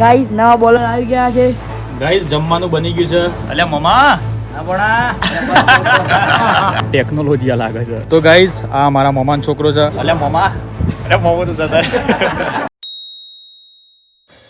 Guys નવા bowler આવી ગયા છે. ગાઈસ જમવાનું બની ગયું છે. અલે મમા ટેકનોલોજી આ લાગે છે તો ગાઈસ આ મારા મમાન છોકરો છે. અલે મમા અરે મમો તો જતા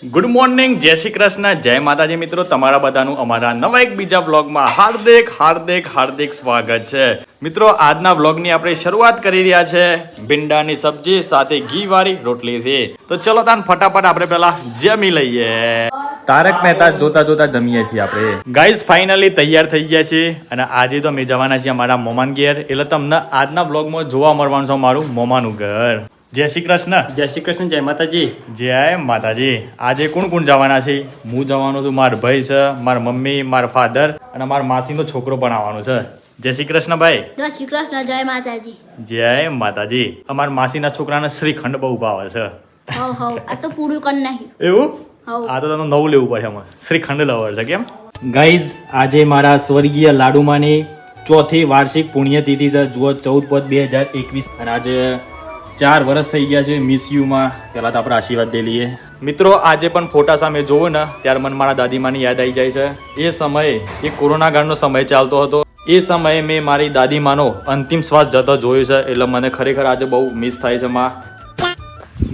ગુડ મોર્નિંગ જય શ્રી કૃષ્ણ, જય માતાજી મિત્રો. તમારા બધાનું અમારા નવા એક બીજા બ્લોગમાં હાર્દિક હાર્દિક હાર્દિક સ્વાગત છે. મિત્રો, આજના બ્લોગની આપણે શરૂઆત કરી રહ્યા છે ભીંડાની સબ્જી સાથે ઘી વાળી રોટલીથી. તો ચલો તાન ફટાફટ આપણે પેલા જમી લઈએ. તારક મહેતા જોતા જોતા જમીએ છીએ આપણે. ગાઈઝ ફાઇનલી તૈયાર થઈ ગયા છીએ અને આજે તો અમે જવાના છીએ અમારા મોમાન ઘેર. એટલે તમને આજના બ્લોગમાં જોવા મળવાનું છે મારું મોમાનું ઘર. જય શ્રી કૃષ્ણ. જય શ્રી કૃષ્ણ જય માતાજી. જય માતાજી. આજે કોણ કોણ જવાના છે? હું જવાનો છું મારા ભાઈ છે મારા મમ્મી મારા ફાધર અને મારા માસીનો છોકરો પણ આવવાનો છે. જય શ્રી કૃષ્ણ ભાઈ. જય શ્રી કૃષ્ણ જય માતાજી. જય માતાજી. અમારા માસીના છોકરાને શ્રીખંડ બહુ ભાવે છે. હવ હવ આ તો પૂરું કરી એવું? આ તો તમને નવું લેવું પડે એમાં. શ્રીખંડ લવર છે કેમ? ગાઈઝ આજે મારા સ્વર્ગીય લાડુમાની ચોથી વાર્ષિક પુણ્યતિથિ છે જુઓ ચૌદ પદ બે હજાર એકવીસ. અને આજે ચાર વર્ષ થઈ ગયા છે મિસ યુમાં પહેલાં તો આપણે આશીર્વાદ દે લઈએ. મિત્રો, આજે પણ ફોટા સામે જોવું ને, ત્યારે મને મારા દાદીમાની યાદ આવી જાય છે. એ સમયે, એ કોરોના કાળનો સમય ચાલતો હતો. એ સમયે મેં મારી દાદીમાનો અંતિમ શ્વાસ જતો જોયો છે, એટલે મને ખરેખર આજે બહુ મિસ થાય છે, માં.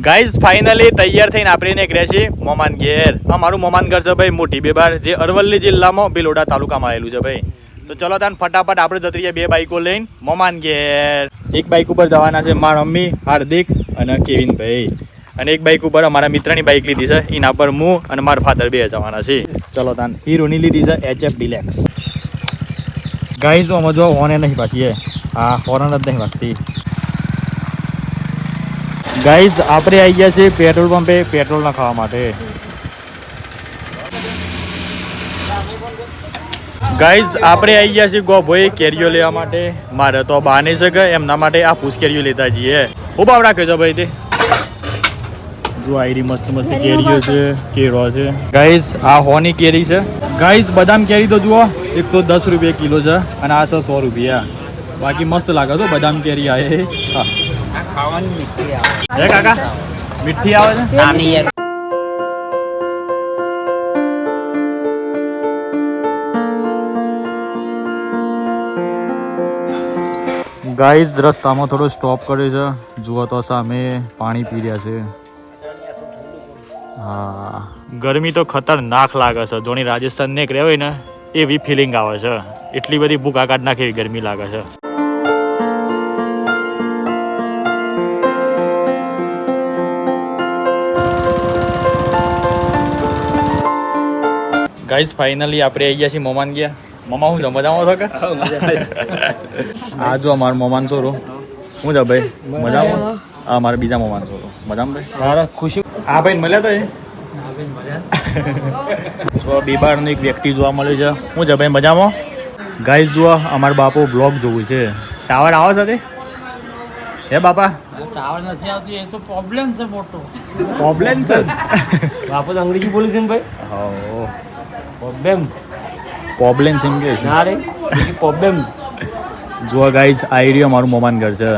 ગાઈઝ ફાઇનલી તૈયાર થઈને આપણે નીકળ્યા છીએ મોમાન ઘેર. આ મારું મોમાન ઘર છે ભાઈ મોટી બેબાર, જે અરવલ્લી જિલ્લામાં બિલોડા તાલુકામાં આવેલું છે ભાઈ. તો ચલો તાન ફટાફટ આપણે જતી બે બાઈકો લઈને મોમાન ઘેર. એક બાઈક ઉપર જવાના છે મારા મમ્મી, હાર્દિક અને કેવિન ભાઈ અને એક બાઈક ઉપર અમારા મિત્રની બાઈક લીધી છે, એના પર હું અને મારા ફાધર બે જવાના છે ચલો તાન, હીરોની લીધી છે એચએફ ડિલેક્સ ગાઈઝ આમાં જો હોને નહીં પાછી હા હોરન જ નહીં વાગતી. ગાઈઝ આપણે આવી ગયા છીએ પેટ્રોલ પંપે પેટ્રોલ નાખવા માટે. ગાઈઝ આપણે આવી ગયા છીએ ગોભોઈ કેરીઓ લેવા માટે. મારે તો બહાર નહીં શકે એમના માટે આ પૂછ કેરીઓ લેતા જઈએ. હું ભાવ રાખ્યો છો ભાઈ તે. જો આયરી મસ્ત મસ્ત કેરીઓ છે કેરો છે. ગાઈઝ આ હોની કેરી છે. ગાઈઝ બદામ કેરી તો જુઓ એકસો દસ રૂપિયા કિલો છે અને આ છે સો રૂપિયા. બાકી મસ્ત લાગે તો બદામ કેરી આવે હા. આવે. કાકા મીઠી આવે છે? ગાઈઝ રસ્તામાં થોડો સ્ટોપ કર્યો છે. જુઓ તો સામે પાણી પી રહ્યા છે. હા. ગરમી તો ખતરનાક લાગે છે. જોની રાજસ્થાન ને હોય ને, એવી ફિલિંગ આવે છે. એટલી બધી ભૂખા કાઢ નાખે એવી ગરમી લાગે છે. ગાઈઝ ફાઇનલી આપણે આવી ગયા છીએ મોમાન ગયા. મમા હું મજામાં છો કે? આ જો અમારો મમાન છોરો. હું છે ભાઈ? મજામાં? આ મારા બીજા મમાન છોરો. મજામાં ભાઈ? તારા ખુશી? આ ભાઈ મળ્યા તો એ? જો બીબારનો એક વ્યક્તિ જોવા મળે છે. હું છે ભાઈ મજામાં? ગાઈઝ જુઓ અમારા બાપુ બ્લોગ જોવું છે. ટાવર આવો સાથે? હે બાપા? ટાવર નથી આવતી એ તો પ્રોબ્લેમ છે મોટો. પ્રોબ્લેમ છે? બાપુ તો અંગ્રેજી બોલું છે ને ભાઈ? હા પ્રોબ્લેમ પ્રોબ્લેમ છે એમ કે ના રે પ્રોબ્લેમ જો ગાઈઝ આઈડિયો મારું મોમાન ઘર છે.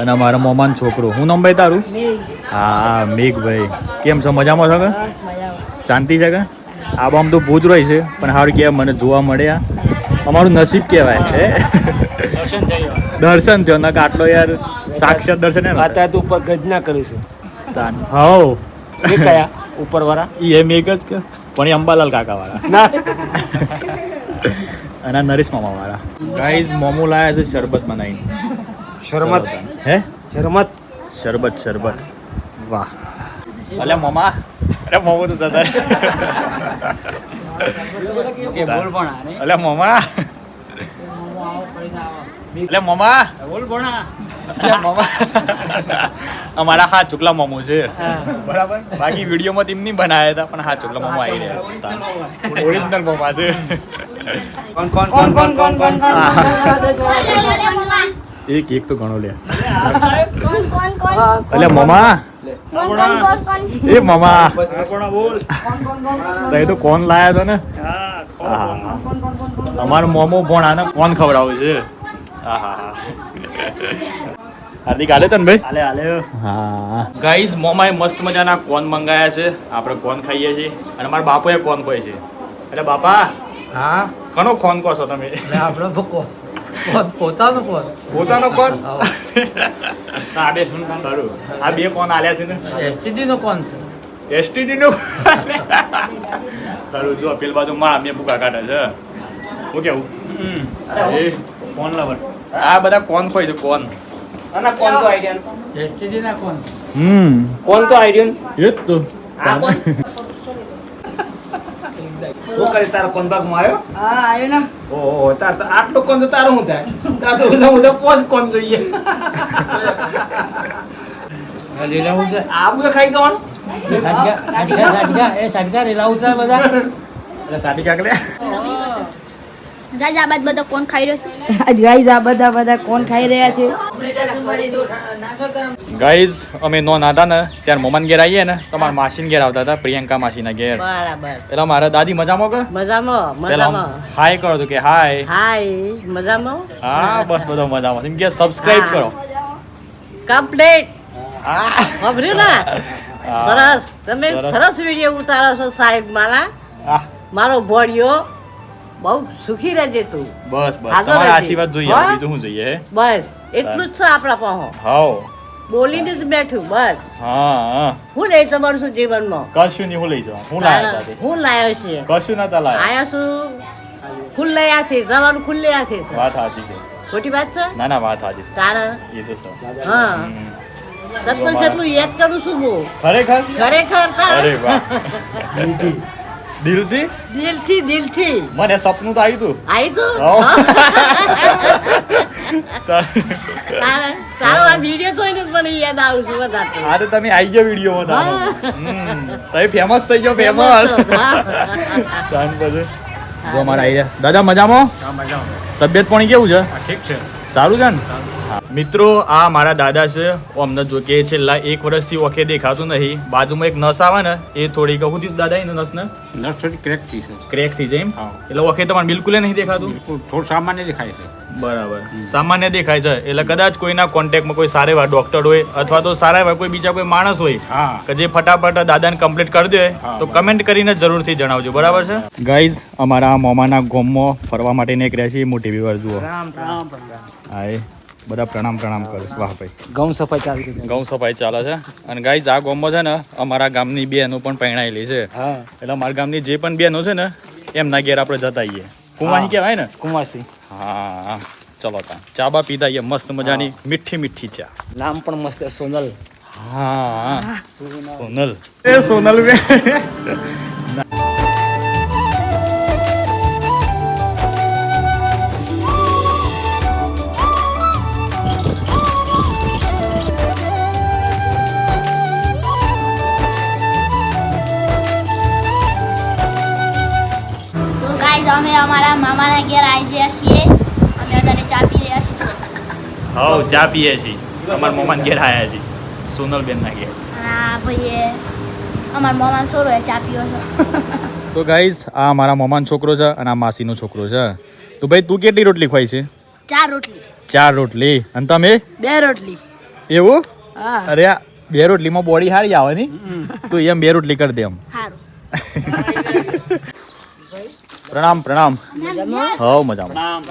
અને મારા મોમાન છોકરો. હું નામ ભાઈ તારું? હા મેઘભાઈ. કેમ છો? મજામાં છો કે? શાંતિ છે કે? આ બામ તો ભૂજ રહી છે પણ સારું કે મને જોવા મળ્યા અમારું નસીબ કહેવાય હે? દર્શન થયો. નક આટલો યાર સાક્ષાત દર્શન હે વાત અત્યારે તો ઉપર ગજના કર્યું છે. એ કયા? ઉપર વાળા ઈ એમ એક જ કે. પણ એ અંબાલાલ કાકા વાળા અને નરેશ મામા વાળા ગાઈઝ મોમો લાયા છે શરબત બનાવીને. શરમત હે? શરમત શરબત શરબત. વાહ. અલે મમા. અરે મોમો તો દાદા કે બોલ ભણા અલે મમા. અલે મમા. બોલ ભણા અમારા હા ચુકલા મોમો છે. બરાબર? બાકી વિડીયોમાં તેમની બનાવ્યા હતા પણ હા ચુકલા મોમો આવી રહ્યા ઓરિજિનલ મોમા છે. કોણ કોણ કોણ કોણ કોણ કોણ કોણ? દસ વાળા, દસ વાળા, દસ વાળા. એક એક તો ઘણો લે. એટલે કોણ કોણ? અલે મમા. એ મમા. બોલ? તો એ તો કોણ લાયા તો ને? અમારો મોમો પણ આને કોણ ખવડાવે છે? હા હા હા. હાર્દિક હાલે તને ભાઈ? હાલે હાલે. હા. ગાઈઝ મોમાએ મસ્ત મજાના કોન મંગાયા છે. આપણે કોન ખાઈએ છીએ. અને મારા બાપુએ કોન કોઈ છે. એટલે બાપા હા? ઘણો કોન કહો છો તમે? એટલે આપણો ભકો પોતાનો કોન? પોતાનો કોન? આ બે સુન ખરું? આ બે કોન આલ્યા છે ને? એસટીડી નો કોન છે? એસટીડી નો ખરું જો પેલ બાજુ માં બે ભૂકા કાઢે છે. હું કેવું? અરે ફોન લવર? આ બધા કોન ખોય છે કોન. અને કોણ તો આઈડિયા એસટીડી ના કોણ? હમ. કોણ તો આઈડિયા એ જ તો. આ કોણ? હું કરી તારો કોણ ભાગમાં આવ્યો? હા આવ્યો ને. ઓહો તાર તો આટલો કોણ તો તારો શું થાય? તાર તો ઉધા ઉધા પોસ કોણ જોઈએ? ખાઈ જવાનું? સાટકા સાટકા સાટકા એ સાટકા બધા. એટલે સાડી કાકલે ગાય આ બધો કોણ ખાઈ રહ્યો છે? ગાઈઝ આ બધા બધા કોણ ખાઈ રહ્યા છે? ગાઈઝ અમે નોન હતા ને ત્યારે મોમાન ઘેર આવીએ ને તમારા માસીન ઘેર આવતા હતા પ્રિયંકા માસીના ઘેર. બરાબર. એટલે મારા દાદી મજામાં કે? મજામાં મજામાં. હાય કરો તો કે હાય. હાય મજામાં? હા બસ બધો મજામાં. એમ કે સબસ્ક્રાઇબ કરો. કમ્પ્લીટ હા. ને? સરસ. તમે સરસ. વીડિયો ઉતારો છો સાહેબ મારા. હા, મારો ભોળિયો. બહુ સુખી રહેજે તું. બસ બસ. તમારા આશીર્વાદ જોઈએ? બીજું શું જોઈએ? બસ. એટલું જ છે આપણા પાસે હાવ બોલીને જ બેઠું બસ. હા હા. લઈ તમારું શું જીવનમાં? કશું નહીં હું લઈ જાઉં. હું લાવ્યો હું લાયો છે. કશું નતા લાયા. આયા છું ખુલ્લે છે જવાનું ખુલ્લે હાથે છે વાત સાચી છે. ખોટી વાત છે? ના ના વાત સાચી છે. તારા? એ તો છે હા. દર્શન જેટલું યાદ કરું છું હું. ખરેખર? ખરેખર અરે વાહ. દિલથી? દિલથી દિલથી. મને સપનું તો આવ્યું હતું આઈ તો? તારો. આ વીડિયો જોઈને જ મને યાદ આવું છું વધારે. હા તો તમે આવી ગયો વિડીયોમાં તમે ફેમસ થઈ ગયો ફેમસ તાન પછી. જો મારા આવી રહ્યા. દાદા મજામાં? તબિયત પાણી કેવું છે? ઠીક છે. સારું છે ને? મિત્રો આ મારા દાદા છે. અમને જો કે છેલ્લા એક વર્ષથી વખે દેખાતું નહીં. બાજુમાં એક નસ આવે ને એ થોડીક હું થયું દાદા એનું નસ ને નર્સરી ક્રેક થઈ છે. ક્રેક થઈ જાય એમ? એટલે ઓકે તમારે બિલકુલ નહીં દેખાતું? થોડું સામાન્ય દેખાય છે. બરાબર. સામાન્ય દેખાય છે. એટલે કદાચ કોઈના કોન્ટેક્ટમાં કોઈ સારા એવા ડોક્ટર હોય અથવા તો સારા એવા કોઈ બીજા કોઈ માણસ હોય હા. કે જે ફટાફટ દાદાને કમ્પ્લીટ કરી દે તો કમેન્ટ કરીને જરૂરથી જણાવજો. બરાબર છે? ગાઈઝ અમારા મોમાના ગોમમાં ફરવા માટેની એક રહેશે મોટી વિવર જુઓ. પ્રણામ પ્રણામ પ્રણામ હા એ બધા પ્રણામ પ્રણામ કરે વાહ ભાઈ. ગૌ સફાઈ ચાલુ છે. ઘઉં સફાઈ ચાલે છે. અને ગાઈઝ આ ગોમમાં છે ને અમારા ગામની બેનો પણ પહેણાયેલી છે. હા. એટલે અમારા ગામની જે પણ બેનો છે ને એમના ઘેર આપણે જતા આવીએ કુમાસી કહેવાય ને? કુમાસી હા. ચલો તા. ચા બા પીતા આવીએ મસ્ત મજાની મીઠી મીઠી ચા. નામ પણ મસ્ત છે, સોનલ. હા. સોનલ. એ સોનલ બે મામાના ઘેર આવી ગયા છીએ. અમે અત્યારે ચા પી રહ્યા છીએ. હવ ચા પીએ છીએ. અમારા મોમાન ઘેર આયા છીએ. સોનલ બેન ના ઘેર. હા આ ભાઈએ. અમારા મોમાન સોરો ચા પીવો છે. તો ગાઈસ આ મારા મોમાન છોકરો છે અને આ માસીનો છોકરો છે. તો ભાઈ તું કેટલી રોટલી ખવાય છે? ચાર રોટલી. ચાર રોટલી. અને તમે? બે રોટલી. એવું? અરે આ બે રોટલીમાં બોડી હારી આવે ની? તું એમ બે રોટલી કરી દે એમ. સારું પ્રણામ પ્રણામ. હવ મજામાં.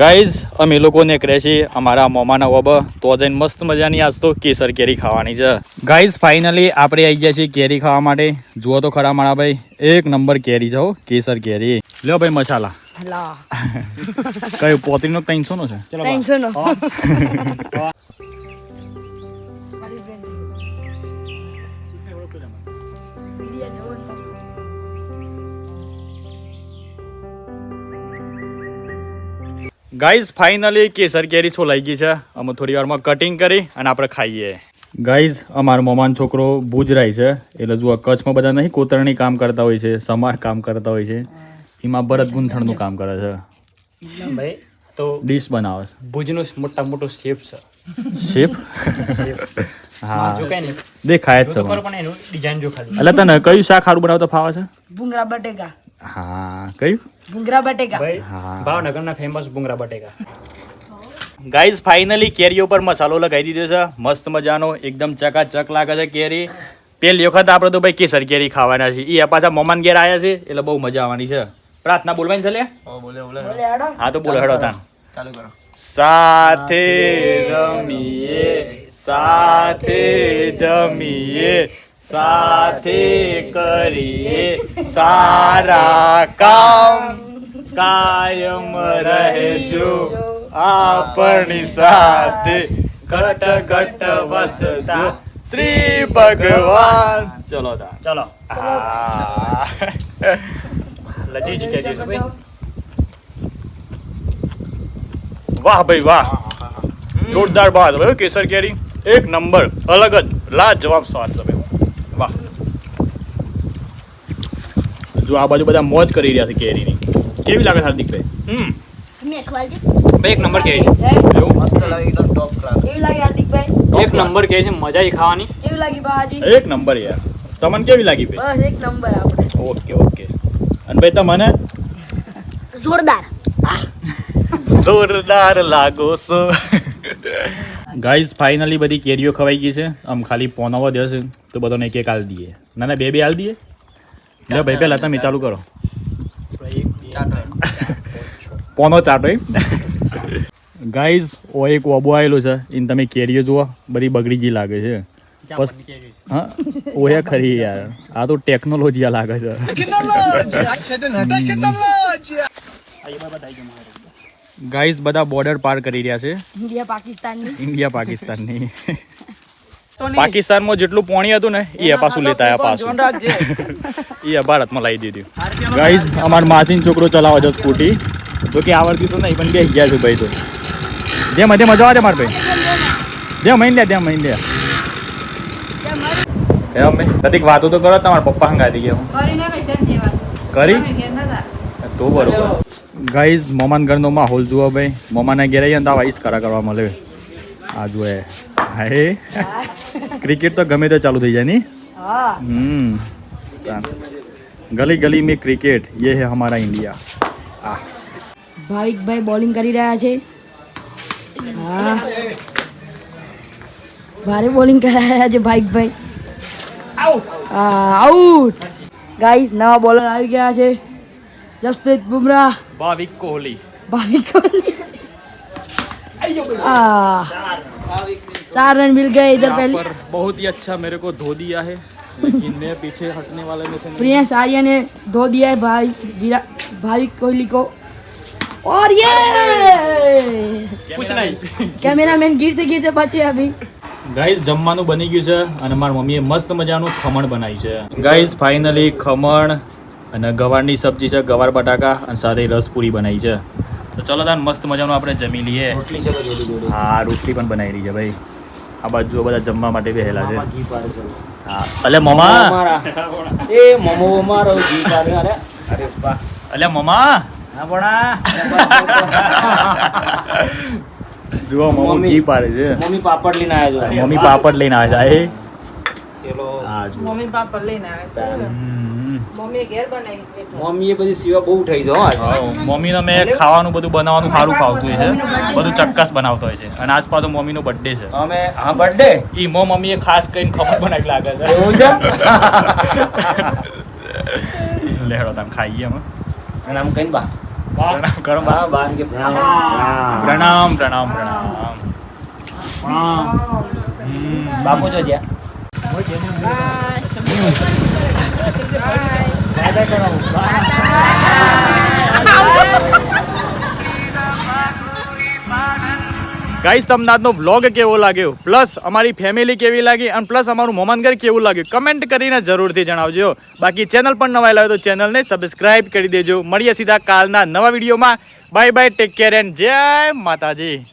ગાઈઝ અમે લોકો નીકળ્યા છીએ અમારા મોમાના ઓબ તો જઈને મસ્ત મજાની આજ તો કેસર કેરી ખાવાની છે. ગાઈઝ ફાઇનલી આપણે આવી ગયા છીએ કેરી ખાવા માટે. જુઓ તો ખરા મારા ભાઈ એક નંબર કેરી છે હો કેસર કેરી. લ્યો ભાઈ મસાલા. કયું પોતરીનો ત્રણસો નો છે? ત્રણસો નો ગાઈઝ ફાઇનલી કેસર કેરી છોલાઈ ગઈ છે. અમે થોડી વારમાં કટિંગ કરી અને આપણે ખાઈએ. ગાઈઝ અમારો મમાન છોકરો ભુજરાય છે. એટલે જુઓ કચ્છમાં બધા નહીં કોતરણી કામ કરતા હોય છે સમાર કામ કરતા હોય છે. એમાં ભરત ગૂંથણનું કામ કરે છે. ભાઈ તો ડીશ બનાવે છે. ભુજનું મોટા મોટો શેફ છે. શેફ હા. જો કઈ નહીં. દેખાય જ છે તો મને. કરો પણ એનું ડિઝાઇન જો ખાલી. એટલે તને કયું શાક સારું બનાવતા ફાવે છે? ભૂંગરા બટેકા. હા કયું? ભૂંગરા બટેકા. ભાવનગરના ફેમસ ભૂંગરા બટેકા. ગાઈઝ ફાઇનલી કેરીઓ પર મસાલો લગાવી દીધો છે. મસ્ત મજાનો એકદમ ચકાચક લાગે છે કેરી. પેલી વખત આપણે તો ભાઈ કેસર કેરી ખાવાના છે એ પાછા મમાન ઘેર આવ્યા છે એટલે બહુ મજા આવવાની છે. પ્રાર્થના બોલવાની છે લે હા તો બોલો હેડો તાન. ચાલુ કરો. સાથે રમીએ સાથે જમીએ. સાથે કરીએ સારા કામ કાયમ રહેજો આપણી સાથે ઘટ ઘટ વસતા શ્રી ભગવાન ચલો ચલો હા લજી જ કહેજો ભાઈ વાહ ભાઈ વાહ જોરદાર બાદ કેસર કેરી એક નંબર અલગ જ લાજવાબ સ્વાદ છે ભાઈ વાહ. જો આ બાજુ બધા મોજ કરી રહ્યા છે કેરીની. કેવી લાગે હાર્દિક ભાઈ? હમ. ભાઈ એક નંબર કેરી છે. એવું? મસ્ત લાગે એકદમ ટોપ ક્લાસ કેવી લાગે હાર્દિક ભાઈ? એક નંબર કેરી છે મજા આવી ખાવાની. કેવી લાગી બાજી એક નંબર યાર. તમને કેવી લાગી ભાઈ? બસ એક નંબર આપણે. Okay okay. અને ભાઈ તમને? જોરદાર. જોરદાર લાગો છો. ગાઈઝ ફાઇનલી બધી કેરીઓ ખવાઈ ગઈ છે. આમ ખાલી પોનાવા દેશે. તો બધાને એક એક હાલ દઈએ. ના ના બે બે આલ દઈએ. લે ભાઈ પહેલાં તમે ચાલુ કરો. કોનો ચાટો એમ ગાઈઝ ઓ એક ઓબો આવેલો છે. એને તમે કેરીઓ જુઓ બધી બગડી ગઈ લાગે છે. બસ હા ઓયા ખરી યાર. આ તો ટેકનોલોજી લાગે છે. ગાઈઝ બધા બોર્ડર પાર કરી રહ્યા છે. ઇન્ડિયા પાકિસ્તાનની. ઇન્ડિયા પાકિસ્તાનની. પાકિસ્તાનમાં જેટલું પોણી હતું ને એ પાછું લેતા આવ્યા પાછું. એ ભારતમાં લાવી દીધું. ગાઈઝ અમાર માસીન છોકરો ચલાવે છે સ્કૂટી. તો કે આવડતી તો નહીં પણ બે ગયા છે ભાઈ તો. જે મધે મજા આવે મારા ભાઈ. જે મહિને ત્યાં મહિને એ અમે કદીક વાતો તો કરો તમારા પપ્પા હંગાતી ગયા કરી? તો બરોબર. ગાઈઝ મોમાન ઘરનો માહોલ જુઓ ભાઈ. મોમાના ઘેર આવીએ ને તો આવા કરા કરવા મળે. આ જુએ હાય. ક્રિકેટ તો ગમે તો ચાલુ થઈ જાય ની? હમ. ગલી ગલી મેં ક્રિકેટ યે હે હમારા ઇન્ડિયા આ ભાવિકભાઈ બોલિંગ કરી રહ્યા છે. હા. ભારે બોલિંગ કરી રહ્યા છે ભાવિકભાઈ આઉટ ગાઈસ નવા બોલર આવી ગયા છે. જસપ્રીત બુમરાહ. ભાવિક કોહલી. ભાવિક કોહલી. चार रन मिल गए इधर यहाँ पहले पर बहुत ही अच्छा मेरे को धो दिया है लेकिन मैं पीछे हटने वाले में से नहीं प्रियंश आर्या ने धो दिया है भाई विराट भाविक कोहली को और ये कुछ नहीं कैमरामैन गिरते गिरते बचे अभी ગાઈઝ જમવાનું બની ગયું છે અને મારી મમ્મીએ મસ્ત મજાનું ખમણ બનાવ્યું છે ગાઈઝ ફાઇનલી ખમણ અને ગવારની સબ્જી છે ગવાર બટાકા અને સાથે રસપુરી બનાવી છે તો ચલો તાર મસ્ત મજાનું આપણે જમી લઈએ. હા રોટલી પણ બનાવી રહી છે ભાઈ. આ બાજુ બધા જમવા માટે બેહેલા છે. હા અલે મમા. એ મમો મારો ઘી પાર અરે. અરે વાહ. અલે મમા. હા જુઓ મમ્મી મમ્મી. ઘી પાડે છે. મમ્મી પાપડ લઈને આવ્યા છે. મમ્મી પાપડ લઈને આવ્યા છે. મમ્મી પાપડ લઈને આવે છે. હમ. મમ્મીએ ઘેર બનાવી છે મમ્મીએ બધી સેવા બહુ થઈ જાય. મમ્મીનો મેં ખાવાનું બધું બનાવવાનું સારું ખાવતું હોય છે. બધું ચક્કસ બનાવતો હોય છે. અને આજ પાછો મમ્મીનો બર્થડે છે. અમે હા બર્થડે ઈ મો મમ્મીએ ખાસ કરીને ખબર બનાવી લાગે છે. એવું છે? લેડો તમે ખાઈએ અમે અને આમ કઈ બા. પ્રણામ કરો બા. હા કે પ્રણામ. પ્રણામ પ્રણામ પ્રણામ. હમ. બાપુ જો જ્યાં. ગાઈસ તમને આજનો વ્લોગ કેવો લાગ્યો? પ્લસ અમારી ફેમિલી કેવી લાગી? અને પ્લસ અમારું મોમાનગર કેવું લાગ્યું? કમેન્ટ કરીને જરૂરથી જણાવજો. બાકી ચેનલ પણ નવા લાવ્યો તો ચેનલને સબસ્ક્રાઇબ કરી દેજો. મળીએ સીધા કાલના નવા વિડીયોમાં. Bye bye take care and જય માતાજી.